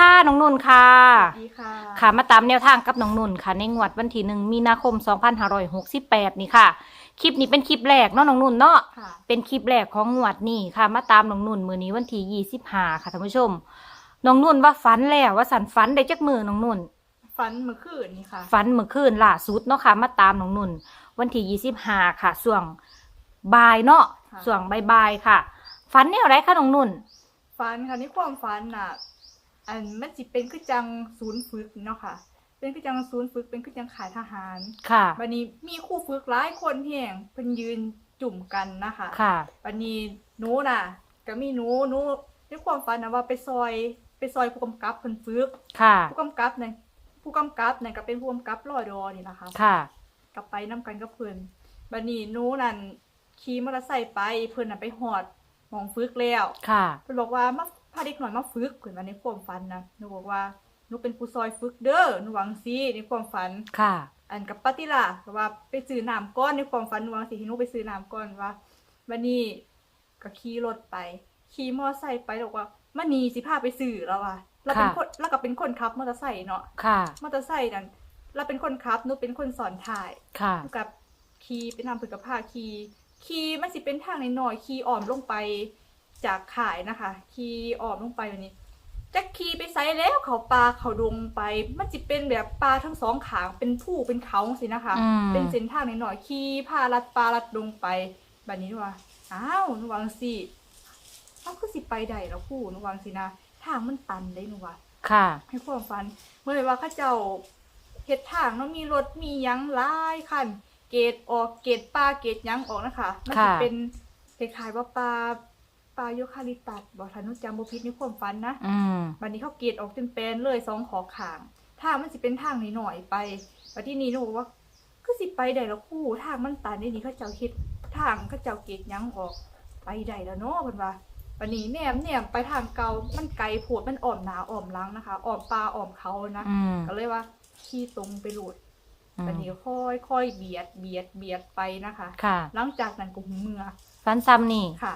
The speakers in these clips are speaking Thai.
ค่ะน้องนุ่นค่ะสวัสดีค่ะค่ะมาตามแนวทางกับน้องนุ่นค่ะ ในงวดวันที่หนึ่งมีนาคม 2568 นี่ค่ะ คลิปนี้เป็นคลิปแรกเนาะน้องนุ่นเนาะ ค่ะ เป็นคลิปแรกของงวดนี่ค่ะ มาตามน้องนุ่นมือนี้วันที่25ค่ะท่านผู้ชม น้องนุ่นว่าฝันแล้วว่าสันฝันได้จักมือน้องนุ่นฟันเมื่อคืนนี่ค่ะ ฝันเมื่อคืนล่าสุดเนาะค่ะมาตามน้องนุ่น วันที่ 25 ค่ะส่วงบ่ายเนาะค่ะ ส่วงบ่ายๆค่ะฝันแนวไรคะน้องนุ่นฟันค่ะในความฟันน่ะ อันมันสิเป็นคือจังศูนย์ฝึกเนาะค่ะ เป็นคือจังศูนย์ฝึกเป็นคือจังขายทหารค่ะวันนี้มีครู่ฝึกหลายคนเพียงเพิ่นยืนจุ่มกันนะคะค่ะวันนี้หนูน่ะ ก็มีหนูหนูในความฝันนะว่าไปซอยไปซอยผู้กำกับเพิ่นฝึกค่ะ ผู้กำกับนั่นผู้กำกับนั่นก็เป็นผู้กำกับรอดอนี่นะคะค่ะกลับไปนํกันกับเพิ่นบัดนี้หนูนั่นขี่มอเตอร์ไซค์ไปเพิ่นน่ะไปหอดหมองฝึกแล้ว ค่ะ เพิ่นบอกว่ามา พาเด็กหน่อยมาฝึกเพิ่นว่าในความฝันนะหนูบอกว่าหนูเป็นผู้ซอยฝึกเด้อหนูหวังซีในความฝัน ค่ะ อันกับปาติล่ะก็ว่าไปซื้อน้ำก้อนในความฝันหนูหวังสิให้หนูไปซื้อน้ำก้อนว่าบัดนี้ก็ขี่รถไปขี่มอเตอร์ไซค์ไปแล้วบอกว่ามานีสิพาไปซื้อแล้วว่ะเราเป็นค่ะคนเราก็เป็นคนขับมอเตอร์ไซค์เนาะค่ะมอเตอร์ไซค์นั่นเราเป็นคนขับหนูเป็นคนสอนถ่ายค่ะกับขี่ไปนำผึกกับผ้าขี่ขี่มันสิเป็นทางในหน่อยๆขี่อ่อมลงไป จากขายนะคะ ขี่อ่อมลงไปแบบนี้จะขี่ไปไซแล้วเขาปลาเขาดงไป มันจะเป็นแบบปลาทั้งสองขางเป็นผู้เป็นเขาสินะคะอืมเป็นเส้นทางในหน่อยๆขี่พาลัดปลาลัดดงไปแบบนี้ว่าอ้าวหนูวาจังสิเอาคือสิไปใดแล้วผู้หนูวาจังสินะทางมันตันเลยหนูว่าค่ะ ให้ความฝันเมื่อไหร่ว่าเข้าเจ้าเฮ็ดทางเนาะมีรถมีหยังหลายคันเกตออกเกตปลาเกตหยังออกนะคะมันจะค่ะเป็นคล้ายๆว่าปลา ปลาโยคาลิปตัสบอกทานุจำบ่ผิดในความฝันนะอืมบัดนี้เขาเกตออกเป็นแปลนเลยสองขอขางทางมันสิเป็นทางหน่อยๆไปบัดที่นี้หนูบอกว่าคือสิไปได้แล้วคู่ทางมันตันได้นี่เขาเจ้าเฮ็ดทางเขาเจ้าเกตหยังออก ไปได้แล้วเนาะเพิ่นว่าวันนี้แนมแนมไปทางเก่ามันไกลโผดมันอ่อมหนาอ่อมหลังนะคะอ่อมปลาอ่อมเขานะอืมก็เลยว่าขี่ตรงไปหลุดอืมวันนี้ค่อยค่อยเบียดเบียดเบียดไปนะคะ ค่ะหลังจากนั้นก็หูเมือฝันซ้ำนี่ค่ะ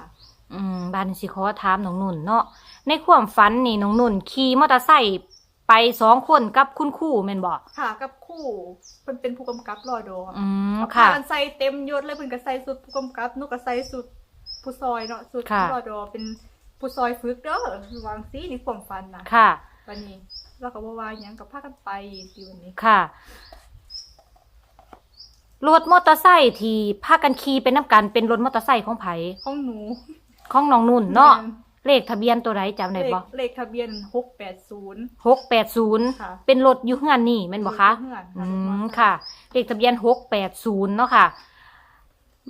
อืมบานสิขอถามน้องนุ่นเนาะในความฝันนี่น้องนุ่นขี่มอเตอร์ไซค์ไปสองคนกับคุณครูแม่นบ่ค่ะกับคู่เพิ่นเป็นผู้กำกับรอดออืมเอาค่ะผ้ากันใส่เต็มยศเลยเพิ่นก็ใส่สุดผู้กำกับหนุก็ใส่สุดผู้ซอยเนาะสุดค่ะ รอดอเป็นผู้ซอยฝึกเด้อวางซีในความฝันนะค่ะ วันนี้เราก็บ่ว่าหยังกับพากันไปสิวันนี้ ค่ะรถมอเตอร์ไซค์ที่พากันขี่เป็นน้ำกันเป็นรถมอเตอร์ไซค์ของไผของหนู ของน้องนุ่นเนาะเลขทะเบียนตัวไหนจำเลได้ขบ่เลขทะเบียน680หกแปดศูนย์ค่ะเป็นรถอยู่เฮือนนี่แม่นบ่คะเพื่อนอืรถมอไซค่ะ เลขทะเบียนหกแปดศูนย์เนาะค่ะ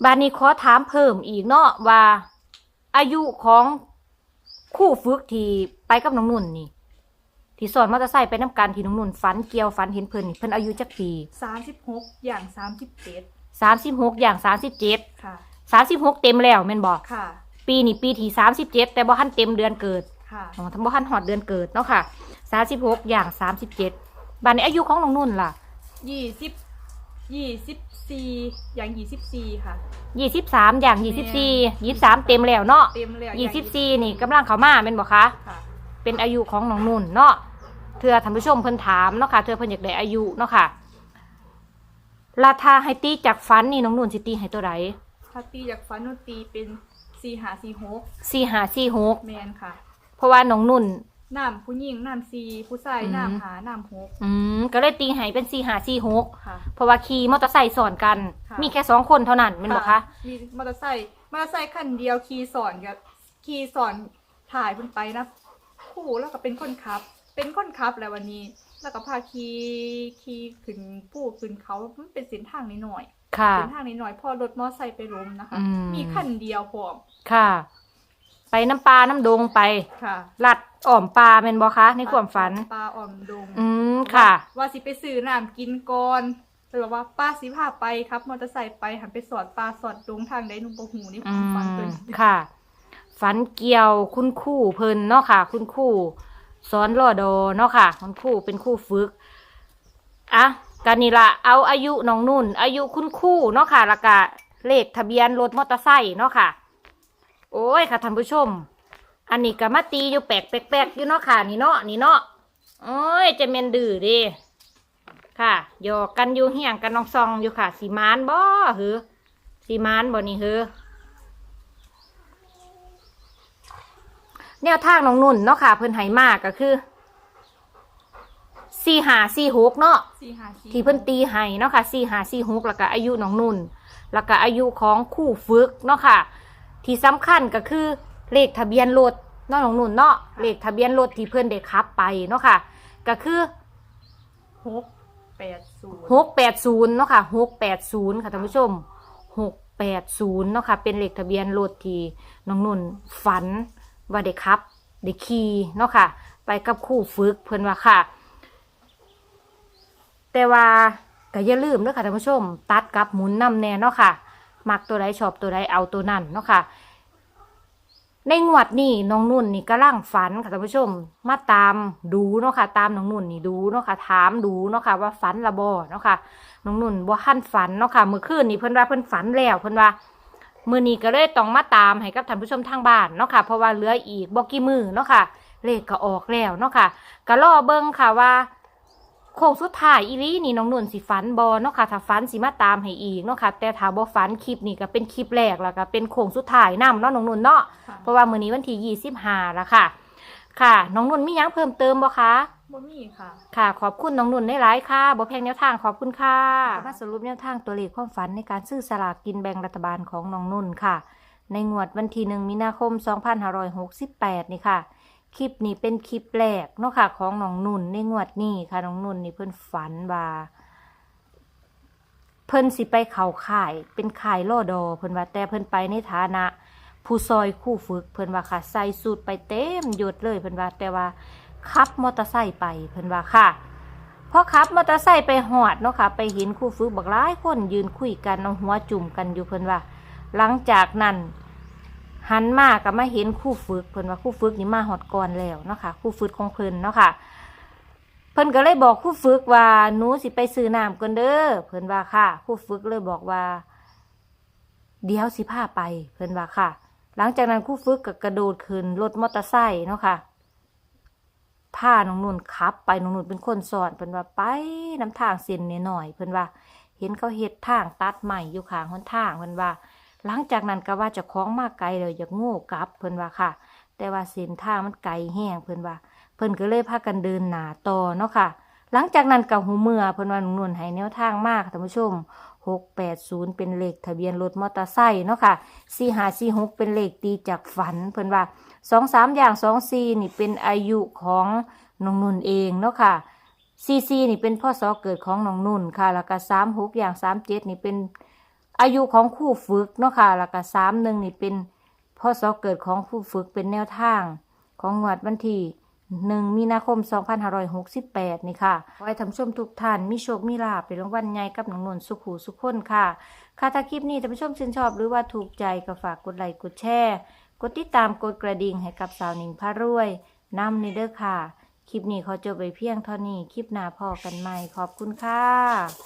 บานนี้ขอถามเพิ่มอีกเนาะว่า อายุของคู่ฝึกที่ไปกับน้องนุ่นนี่ ที่สอนมอเตอร์ไซค์ไปน้ำกันที่น้องนุ่นฝันเกี่ยวฝันเห็นเพิ่นนี่เพิ่นอายุจักปีสามสิบหกอย่างสามสิบเจ็ดสามสิบหกอย่างสามสิบเจ็ดค่ะสามสิบหกเต็มแล้วแม่นบอกค่ะ ปีนี้ปีที่สามสิบเจ็ดแต่บ่ทันเต็มเดือนเกิดค่ะอ๋อทั้งบ่ทันหอดเดือนเกิดเนาะค่ะสามสิบหกอย่างสามสิบเจ็ดบานนี้อายุของน้องนุ่นล่ะยี่สิบยี่สิบสี่อย่างยี่สิบสี่ค่ะ ยี่สิบสามอย่างยี่สิบสี่ยี่สิบสามเต็มแล้วเนาะเต็มเลยยี่สิบสี่นี่กำลังเข้ามาเป็นบ่คะค่ะ เป็นอายุของน้องนุ่นเนาะเธอท่านผู้ชมเพิ่นถามเนาะค่ะเธอเพิ่นอยากได้อายุเนาะค่ะราคาให้ตีจากฟันนี่น้องนุ่นสิตีให้ตัวใดถ้าตีจากฟันโนตีเป็น สี่หาสี่หกสี่ห้าสี่หกแมนค่ะ เพราะว่าน้องนุ่น น้ำผู้หญิงน้ำสี่ผู้ชายอืม น้ำหาน้ำหก อืมก็เลยตีให้เป็นสี่ห้าสี่หกค่ะ เพราะว่าขี่มอเตอร์ไซค์สอนกัน ค่ะ มีแค่สองคนเท่านั้นแม่นบ่คะมีมอเตอร์ไซค์มอเตอร์ไซค์คันเดียวขี่สอนกับขี่สอนถ่ายเพิ่นไปนะคู่แล้วก็เป็นคนขับ เป็นคนขับแหล้ววันนี้ แล้วก็พาขี่ขี่ขึ้นผู้ขึ้นเขามันเป็นเส้นทางนิดหน่อยค่ะ เส้นทางนิดหน่อยพอรถมอไซค์ไปล้มนะคะ อืม มีคันเดียวพร้อมค่ะ ไปน้ำปลาน้ำดงไปค่ะลัดอ่อมปลาแม่นบ่คะในความฝัน ปลาอ่อมดง อืมค่ะ ว่าว่าสิไปซื้อน้ำกินก่อนเลยบอกว่าป้าสิพาไปครับ มอเตอร์ไซค์ไปหันไปสอดปลาสอดดงทางใดหนุ่มบ่หูนี่ผอืมฟังมเพิ่นค่ะ ฝันเกี่ยวคุณครู่เพิ่นเนาะค่ะ คุณครู่ สอนรอดอเนาะค่ะคุณครู่เป็นครู่ฝึกอะกันนี่ละเอาอายุน้องนุ่น อายุคุณครู่เนาะค่ะแล้วก็เลขทะเบียนรถมอเตอร์ไซค์เนาะค่ะ โอ้ยค่ะท่านผู้ชม อันนี้ก็มาตีอยู่แปลกแปลกๆอยู่เนาะค่ะ นี่เนาะนี่เนาะโอ้ยจะเมนดื้อดิค่ะหยอกกันอยู่เฮียงกันน้องซองอยู่ค่ะสีมานบ่หือสีมานบ่นี่หือ แนวทางน้องนุ่นเนาะค่ะ เพิ่นให้มากก็คือสี่หาสี่หกเนาะสี่ห้าสี่ที่เพิ่นตีให้เนาะค่ะสี่หาสี่หกแล้วก็อายุน้องนุ่น แล้วก็อายุของคู่ฝึกเนาะค่ะ ที่สำคัญก็คือเลขทะเบียนรถเนาะน้องนุ่นเนาะเลขทะเบียนรถที่เพิ่นได้ขับไปเนาะค่ะ ก็คือหกแปดศูนย์หกแปดศูนย์เนาะค่ะหกแปดศูนย์ค่ะท่านผู้ชมหกแปดศูนย์เนาะค่ะเป็นเลขทะเบียนรถที่น้องนุ่นฝัน ว่าได้ขับได้ขี่เนาะค่ะ ไปกับคู่ฝึกเพิ่นว่าค่ะ แต่ว่าก็อย่าลืมเด้อค่ะท่านผู้ชม ตัดกับหมุนนำแน่เนาะค่ะ มักตัวใดชอบตัวใดเอาตัวนั้นเนาะค่ะ ในงวดนี้น้องนุ่นนี่ก็ร่างฝันค่ะท่านผู้ชม มาตามดูเนาะค่ะ ตามน้องนุ่นนี่ดูเนาะค่ะ ถามดูเนาะค่ะ ว่าฝันละบ่เนาะค่ะ น้องนุ่นบ่ทันฝันเนาะค่ะเมื่อคืนนี้เพิ่นว่าเพิ่นฝันแล้วเพิ่นว่า มือนี้ก็เลยต้องมาตามให้กับท่านผู้ชมทางบ้านเนาะค่ะ เพราะว่าเหลืออีกบ่กี่มือเนาะค่ะ เลขก็ออกแล้วเนาะค่ะก็รอเบิ่งค่ะว่าโค้งสุดท้ายอีหลีนี่น้องนุ่นสิฝันบอเนาะค่ะถ้าฝันสิมาตามให้อีกเนาะค่ะ แต่ถ้าบ่ฝันคลิปนี้ก็เป็นคลิปแรกแล้วก็เป็นโค้งสุดท้ายนํเนาะน้องนุ่นเนาะเพราะว่ามื้อนี้วันที่25แล้วค่ะ ค่ะ น้องนุ่นมีหยังเพิ่มเติมบ่คะ บ่มีค่ะ ค่ะ ขอบคุณน้องนุ่นได้หลายๆค่ะบ่แพงแนวทางขอบคุณค่ะมาสรุปแนวทางตัวเลขความฝันในการซื้อสลากกินแบ่งรัฐบาลของน้องนุ่นค่ะ ในงวดวันที่1มีนาคม 2568 นี่ค่ะ คลิปนี้เป็นคลิปแรกเนาะค่ะ ของน้องนุ่นในงวดนี้ค่ะน้องนุ่นนี่เพิ่นฝันว่าเพิ่นสิไปเข่าข่ายเป็นข่ายล่อดอเพิ่นว่าแต่เพิ่นไปในฐานะ ผู้ซอยคู่ฝึก เพิ่นว่าค่ะใส่สูตรไปเต็มยศเลยเพิ่นว่าแต่ว่า ขับมอเตอร์ไซค์ไปเพิ่นว่าค่ะพอขับมอเตอร์ไซค์ไปหอดเนาะค่ะ ไปเห็นคู่ฝึกบักหลายคนยืนคุยกันเอาหัวจุ่มกันอยู่เพิ่นว่า หลังจากนั้นหันมาก็มาเห็นคู่ฝึกเพิ่นว่าคู่ฝึกนี่มาหอดก่อนแล้วเนาะค่ะคู่ฝึกของเพิ่นเนาะค่ะเพิ่นก็เลยบอกคู่ฝึกว่าหนูสิไปซื้อน้ำก่อนเด้อเพิ่นว่าค่ะ คู่ฝึกเลยบอกว่า เดี๋ยวสิพาไปเพิ่นว่าค่ะ หลังจากนั้นคู่ฝึกก็กระโดดขึ้นรถมอเตอร์ไซค์เนาะค่ะ พาน้องนุ่นขับ ไปน้องนุ่นเป็นคนสอนเพิ่นว่าไปน้ำทางเส้นนิดหน่อยเพิ่นว่า เห็นเขาเฮ็ดทางตัดใหม่อยู่ข้างหนทางเพิ่นว่า หลังจากนั้นก็ว่าจะคล้องมาไกลเลยอยากโง่กลับเพิ่นว่าค่ะ แต่ว่าเส้นทางมันไกลแห้งเพิ่นว่า เพิ่นก็เลยพากันเดินหนาต่อเนาะค่ะ หลังจากนั้นกับหูเมื่อเพิ่นว่าหนุ่นให้แนวทางมากท่านผู้ชม680 เป็นเลขทะเบียนรถมอเตอร์ไซค์เนาะค่ะ4546เป็นเลขตีจากฝันเพิ่นว่า 23อย่าง24นี่เป็นอายุของน้องนุ่นเองเนาะค่ะ44นี่เป็นพ่อสอเกิดของน้องนุ่นค่ะ แล้วก็36อย่าง37นี่เป็นอายุของคู่ฝึกเนาะค่ะ แล้วก็สามหนึ่งนี่เป็นพ่อสอเกิดของคู่ฝึกเป็นแนวทาง ของงวดวันที่หนึ่งมีนาคม 2568 นี่ค่ะขอให้ท่านผู้ชมทุกท่านมีโชค มีลาภเป็นรางวัลใหญ่กับหนังนวลสุขหูสุขคนค่ะ ค่ะถ้าคลิปนี้ท่านผู้ชมชื่นชอบหรือว่าถูกใจก็ฝากกดไลค์กดแชร์ กดติดตามกดกระดิ่งให้กับสาวหนิงพารวยนำในเด้อค่ะ คลิปนี้ขอจบไปเพียงเท่านี้ คลิปหน้าพอกันใหม่ ขอบคุณค่ะ